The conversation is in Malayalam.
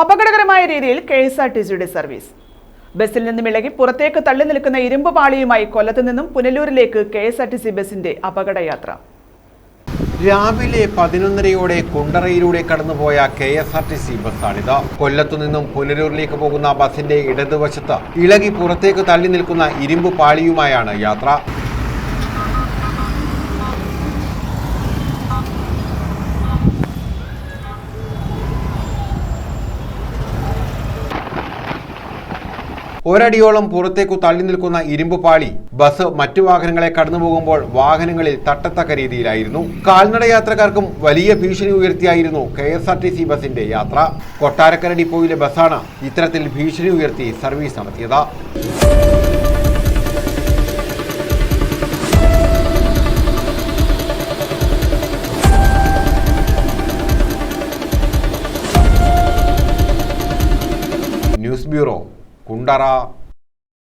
അപകടകരമായ രീതിയിൽ കെ എസ് ആർ ടി സിയുടെ സർവീസ്. ബസ്സിൽ നിന്നും ഇളകി പുറത്തേക്ക് തള്ളി നിൽക്കുന്ന ഇരുമ്പ് പാളിയുമായി കൊല്ലത്തു നിന്നും പുനലൂരിലേക്ക് K S R T C ബസിന്റെ അപകടയാത്ര. രാവിലെ പതിനൊന്നരയോടെ കുണ്ടറയിലൂടെ കടന്നുപോയ K S R T C ബസ്സാണിത്. കൊല്ലത്തു നിന്നും പുനലൂരിലേക്ക് പോകുന്ന ബസിന്റെ ഇടതുവശത്ത് ഇളകി പുറത്തേക്ക് തള്ളി നിൽക്കുന്ന ഇരുമ്പ് പാളിയുമായാണ് യാത്ര. ഒരടിയോളം പുറത്തേക്കു തള്ളി നിൽക്കുന്ന ഇരുമ്പ് പാളി. ബസ് മറ്റു വാഹനങ്ങളെ കടന്നു പോകുമ്പോൾ വാഹനങ്ങളിൽ തട്ടത്തക്ക രീതിയിലായിരുന്നു. കാൽനട യാത്രക്കാർക്കും വലിയ ഭീഷണി ഉയർത്തിയായിരുന്നു K S R T C ബസിന്റെ യാത്ര. കൊട്ടാരക്കര ഡിപ്പോയിലെ ബസ്സാണ് ഇത്തരത്തിൽ ഭീഷണി ഉയർത്തി സർവീസ് നടത്തിയത്. News bureau గుండరా